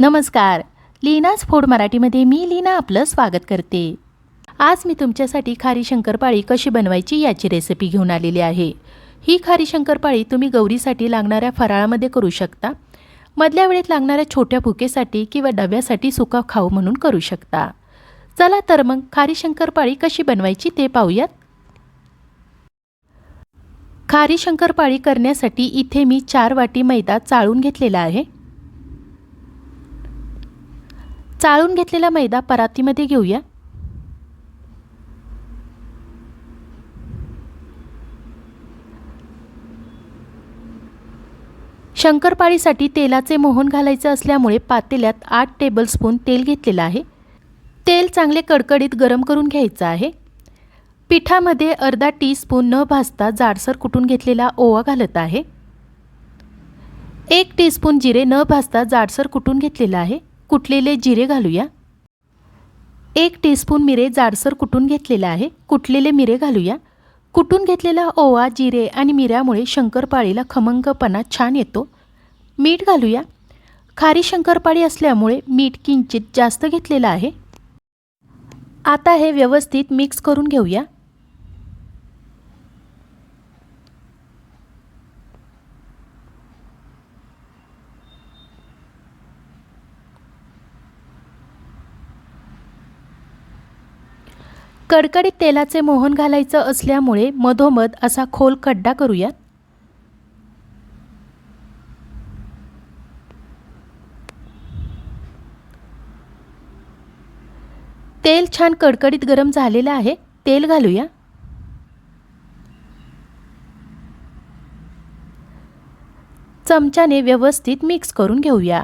नमस्कार. लीनाच फोड मराठीमध्ये मी लीना आपलं स्वागत करते. आज मी तुमच्यासाठी खारी शंकरपाळी कशी बनवायची याची रेसिपी घेऊन आलेली आहे. ही खारी शंकरपाळी तुम्ही गौरीसाठी लागणाऱ्या फराळामध्ये करू शकता. मधल्या वेळेत लागणाऱ्या छोट्या भुकेसाठी किंवा डब्यासाठी सुका खाऊ म्हणून करू शकता. चला तर मग खारी शंकरपाळी कशी बनवायची ते पाहूयात. खारी शंकरपाळी करण्यासाठी इथे मी चार वाटी मैदा चाळून घेतलेला आहे. चाळून घेतलेला मैदा परातीमध्ये घेऊया. शंकरपाळीसाठी तेलाचे मोहन घालायचे असल्यामुळे पातेल्यात आठ टेबलस्पून तेल घेतलेलं आहे. तेल चांगले कडकडीत गरम करून घ्यायचं आहे. पिठामध्ये अर्धा टीस्पून न भाजता जाडसर कुटून घेतलेला ओवा घालत आहे. एक टीस्पून जिरे न भाजता जाडसर कुटून घेतलेलं आहे. कुटलेले जिरे घालूया? एक टीस्पून मिरे जाडसर कुटून घेतलेलं आहे? कुटलेले मिरे घालूया? कुटून घेतलेला ओवा जिरे आणि मिऱ्यामुळे शंकरपाळीला खमंगपणा छान येतो. मीठ घालूया. खारी शंकरपाळी असल्यामुळे मीठ किंचित जास्त घेतलेलं आहे. आता हे व्यवस्थित मिक्स करून घेऊया. कडकडीत तेलाचे मोहन घालायचं असल्यामुळे मधोमध असा खोल खड्डा करूयात. तेल छान कडकडीत गरम झालेलं आहे तेल घालूया. चमच्याने व्यवस्थित मिक्स करून घेऊया.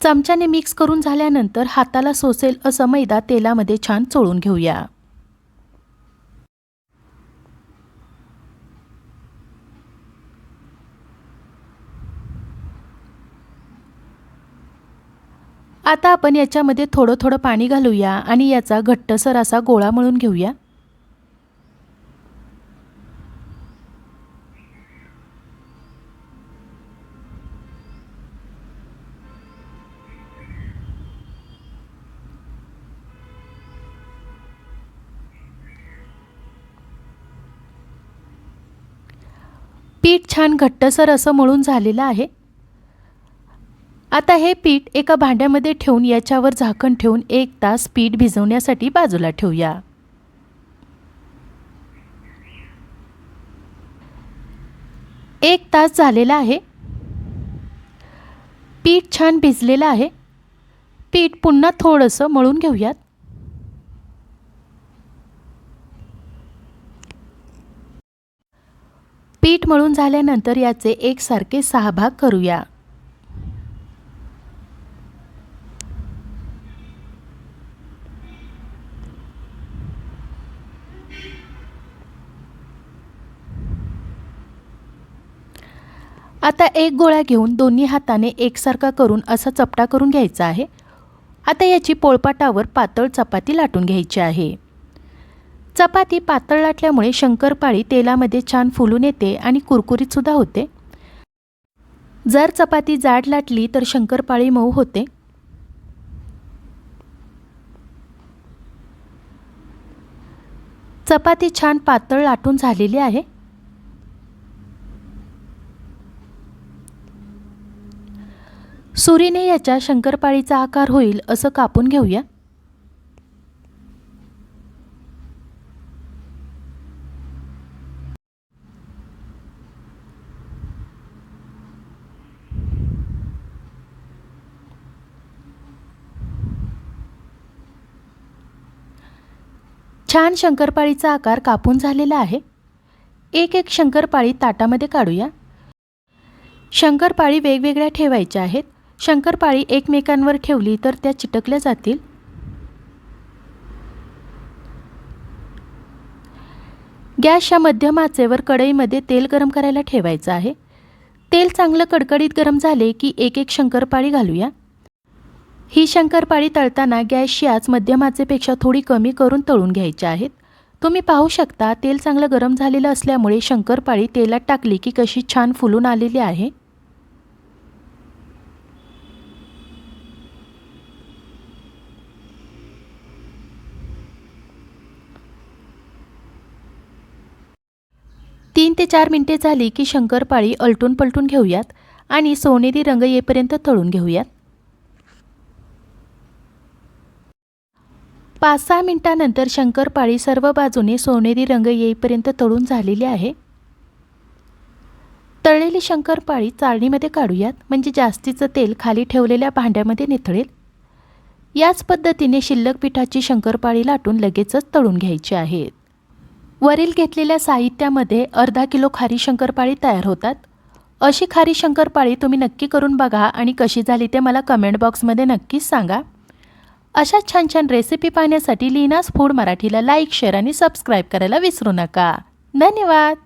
चमच्याने मिक्स करून झाल्यानंतर हाताला सोसेल असं मैदा तेलामध्ये छान चोळून घेऊया. आता आपण याच्यामध्ये थोडं थोडं पाणी घालूया आणि याचा घट्टसर असा गोळा मळून घेऊया. पीठ छान घट्टसर असं मळून झालेलं आहे. आता हे पीठ एका भांड्यामध्ये ठेवून याच्यावर झाकण ठेवून एक तास पीठ भिजवण्यासाठी बाजूला ठेवूया. एक तास झालेला आहे. पीठ छान भिजलेलं आहे. पीठ पुन्हा थोडंसं मळून घेऊयात. पीठ मळून झाल्यानंतर याचे एकसारखे सहा भाग करूया. आता एक गोळा घेऊन दोन्ही हाताने एकसारखा करून असा चपटा करून घ्यायचा आहे. आता याची पोळपाटावर पातळ चपाती लाटून घ्यायची आहे. चपाती पातळ लाटल्यामुळे शंकरपाळी तेलामध्ये छान फुलून येते आणि कुरकुरीतसुद्धा होते. जर चपाती जाड लाटली तर शंकरपाळी मऊ होते. चपाती छान पातळ लाटून झालेली आहे. सुरीने याच्या शंकरपाळीचा आकार होईल असं कापून घेऊया. छान शंकरपाळीचा आकार कापून झालेला आहे. एक एक शंकरपाळी ताटामध्ये काढूया. शंकरपाळी वेगवेगळ्या ठेवायच्या आहेत. शंकरपाळी एकमेकांवर ठेवली तर त्या चिटकल्या जातील. गॅसच्या मध्यम आचेवर कढईमध्ये तेल गरम करायला ठेवायचं आहे. तेल चांगलं कडकडीत गरम झाले की एक एक शंकरपाळी घालूया. ही शंकरपाळी तळताना गॅसची आज मध्यमाचेपेक्षा थोडी कमी करून तळून घ्यायची आहेत. तुम्ही पाहू शकता तेल चांगलं गरम झालेलं असल्यामुळे शंकरपाळी तेलात टाकली की कशी छान फुलून आलेली आहे. तीन ते चार मिनटे झाली की शंकरपाळी अलटून पलटून घेऊयात आणि सोनेरी रंग येईपर्यंत तळून घेऊयात. पाच सहा मिनिटानंतर शंकरपाळी सर्व बाजूने सोनेरी रंग येईपर्यंत तळून झालेली आहे. तळलेली शंकरपाळी चाळणीमध्ये काढूयात म्हणजे जास्तीचं तेल खाली ठेवलेल्या भांड्यामध्ये निथळेल. याच पद्धतीने शिल्लक पिठाची शंकरपाळी लाटून लगेचच तळून घ्यायची आहेत वरील घेतलेल्या साहित्यामध्ये अर्धा किलो खारी शंकरपाळी तयार होतात. अशी खारी शंकरपाळी तुम्ही नक्की करून बघा आणि कशी झाली ते मला कमेंट बॉक्समध्ये नक्कीच सांगा. अशा छान छान रेसिपी पाहण्यासाठी लीनास फूड मराठीला लाईक शेअर आणि सबस्क्राईब करायला विसरू नका. धन्यवाद.